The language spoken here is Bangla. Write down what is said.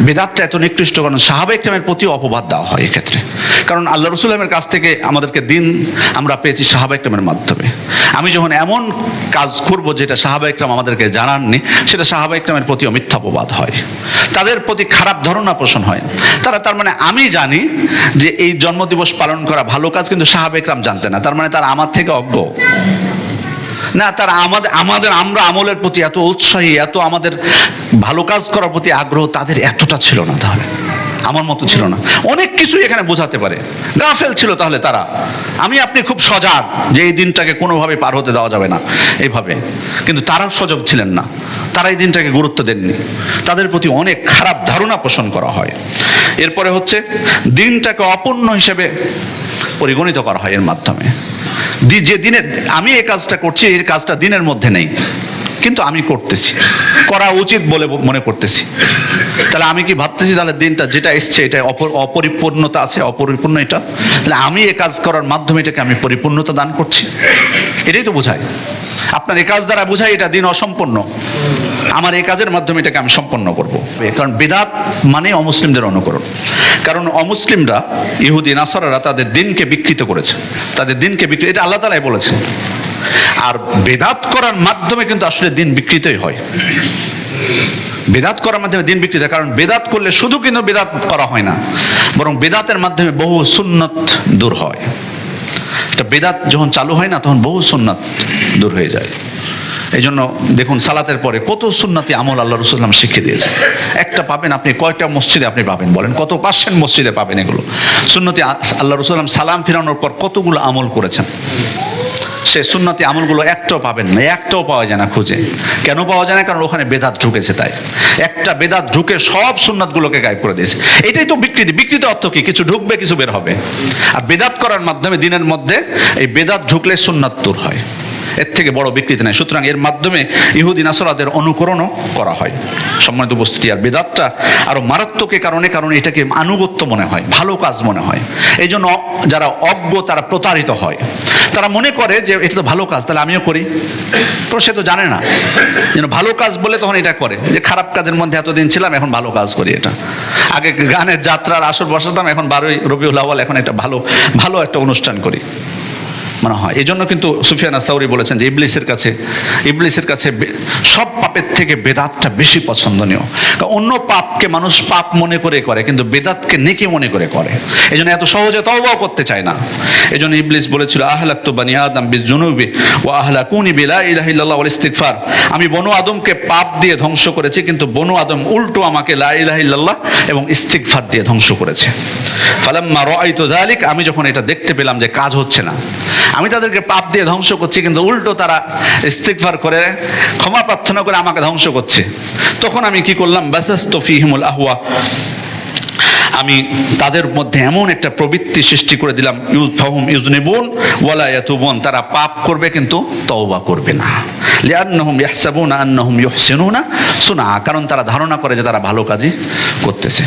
বেদাতটা এত নিকৃষ্ট কারণ সাহাবা ইকরামের প্রতি অপবাদ দেওয়া হয় এক্ষেত্রে। কারণ আল্লাহ রসুলামের কাছ থেকে আমাদেরকে দিন আমরা পেয়েছি সাহাবা ইকরামের মাধ্যমে। আমি যখন এমন কাজ করব যেটা সাহাবা ইকরাম আমাদেরকে জানাননি, সেটা সাহাবা ইকরামের প্রতিও মিথ্যাপবাদ হয়। তাদের প্রতি খারাপ ধারণা পোষণ হয়। তারা তার মানে আমি জানি যে এই জন্মদিবস পালন করা ভালো কাজ কিন্তু সাহাবা ইকরাম জানতে না। তার মানে তারা আমার থেকে অজ্ঞ। না, তারা আমাদের আমাদের আমরা আমলের প্রতি এত উৎসাহী, এত আমাদের ভালো কাজ করার প্রতি আগ্রহ তাদের এতটা ছিল না তাহলে। আমার মতো ছিল না। অনেক কিছুই এখানে বোঝাতে পারে। গাফেল ছিল তাহলে তারা। আমি, আপনি খুব সজাগ যে এই দিনটাকে কোনোভাবে পার হতে দেওয়া যাবে না এইভাবে কিন্তু তারাও সজাগ ছিলেন না। তারা এই দিনটাকে গুরুত্ব দেননি। তাদের প্রতি অনেক খারাপ ধারণা পোষণ করা হয়। এরপরে হচ্ছে, দিনটাকে অপূর্ণ হিসেবে পরিগণিত করা হয় এর মাধ্যমে। যে দিনে, আমি এই কাজটা করছি, এই কাজটা দিনের মধ্যে নেই। কিন্তু আমি করতেছি। করা উচিত বলে মনে করতেছি। তাহলে আমি কি ভাবতেছি, তাহলে দিনটা যেটা এসছে, এটা অপরিপূর্ণতা আছে, অপরিপূর্ণ এটা? তাহলে আমি এ কাজ করার মাধ্যমে এটাকে আমি পরিপূর্ণতা দান করছি। এটাই তো বোঝায়। আপনার এই কাজ দ্বারা বোঝায়, এটা দিন অসম্পূর্ণ। আমার এই কাজের মাধ্যমে এটাকে আমি সম্পন্ন করব। কারণ বেদাত মানে অমুসলিমদের অনুকরণ। কারণ অমুসলিমরা ইহুদি, নাসারারা তাদের দিনকে বিকৃত করেছে। তাদের দিনকে বিকৃত, এটা আল্লাহ তালাই বলেছেন। আর বেদাত করার মাধ্যমে কিন্তু আসলে দিন বিকৃতই হয়। বেদাত করার মাধ্যমে দিন বিকৃত। কারণ বেদাত করলে শুধু কিন্তু বেদাত করা হয় না, বরং বেদাতের মাধ্যমে বহু সুন্নত দূর হয়। এটা বেদাত যখন চালু হয় না, তখন বহু সুন্নাত দূর হয়ে যায়। এই জন্য দেখুন সালাতের পরে কত সুন্নাতি আমল আল্লাহ রসুল্লাম শিখিয়ে দিয়েছে একটা পাবেন আপনি কয়টা মসজিদে আপনি পাবেন বলেন। কত পার্সেন্ট মসজিদে পাবেন এগুলো? সুন্নতি আল্লাহ রসুল্লাম সালাম ফিরানোর পর কতগুলো আমল করেছেন? সে সুন্নতি আমলগুলো একটাও পাবেন না, একটাও পাওয়া যায় না খুঁজে। কেন পাওয়া যায় না? কারণ ওখানে বেদাত ঢুকেছে তাই। একটা বেদাত ঢুকে সব সুন্নাতগুলোকে গায়েব করে দিয়েছে। এটাই তো বিকৃতি। বিকৃত অর্থ কি? কিছু ঢুকবে, কিছু বের হবে। আর বেদাত করার মাধ্যমে দিনের মধ্যে এই বেদাত ঢুকলে সুন্নাত দূর হয়। এর থেকে বড় বিকৃতি নাই। সুতরাং এর মাধ্যমে ইহুদি নাসরাদের অনুকরণও করা হয়। সম্মানিত উপস্থিতি আর বেদাতটা আরও মারাত্মক এ কারণে, কারণ এটাকে আনুগত্য মনে হয়, ভালো কাজ মনে হয়। এই জন্য যারা অজ্ঞ, তারা প্রতারিত হয়। তারা মনে করে যে এটা তো ভালো কাজ, তাহলে আমিও করি। তো সে তো জানে না। যেন ভালো কাজ বলে তখন এটা করে। যে খারাপ কাজের মধ্যে এতদিন ছিলাম, এখন ভালো কাজ করি এটা। আগে গানের যাত্রার আসর বসাতাম, এখন বারোই রবিউল আওয়াল এখন একটা ভালো ভালো একটা অনুষ্ঠান করি। মনে হয়। এই জন্য কিন্তু সুফিয়ানা সাউরি বলেছেন যে ইবলিসের কাছে ইবলিসের কাছে সব পাপের থেকে বেদাতটা বেশি পছন্দনীয়। অন্য পাপকে মানুষ পাপ মনে করে করে, কিন্তু বেদাতকে নেকি মনে করে করে। এই জন্য এত সহজে তওবাও করতে চায় না। এই জন্য ইবলিস বলেছিল আহলাক তো বানি আদম বিজ জুনুবি ও আহলা কুনি বিলা ইলাহা ইল্লাল্লাহ ওয়াল ইস্তিগফার। আমি বনু আদমকে পাপ দিয়ে ধ্বংস করেছি, কিন্তু বনু আদম উল্টো আমাকে লা ইলাহা ইল্লাল্লাহ এবং ইস্তিগফার দিয়ে ধ্বংস করেছে। ফালাম্মা রাআইতু যালিক, আমি যখন এটা দেখতে পেলাম যে কাজ হচ্ছে না, আমি তাদেরকে পাপ দিয়ে ধ্বংস করছি, কিন্তু উল্টো তারা ইস্তিগফার করে, ক্ষমা প্রার্থনা করে আমাকে ধ্বংস করছে। তখন আমি কি করলাম? বাসাস্ত ফিহিমুল আহওয়া। আমি তাদের মধ্যে এমন একটা প্রবৃত্তি সৃষ্টি করে দিলাম ইউজ ফাহুম ইউজনিবুন ওয়ালা ইয়াতুবুন। তারা পাপ করবে কিন্তু তওবা করবে না। লিআন্নাহুম ইয়াহসাবুনা আন্নাহুম ইউহসিনুনা সুনা কারণ তারা ধারণা করে যে তারা ভালো কাজই করতেছে।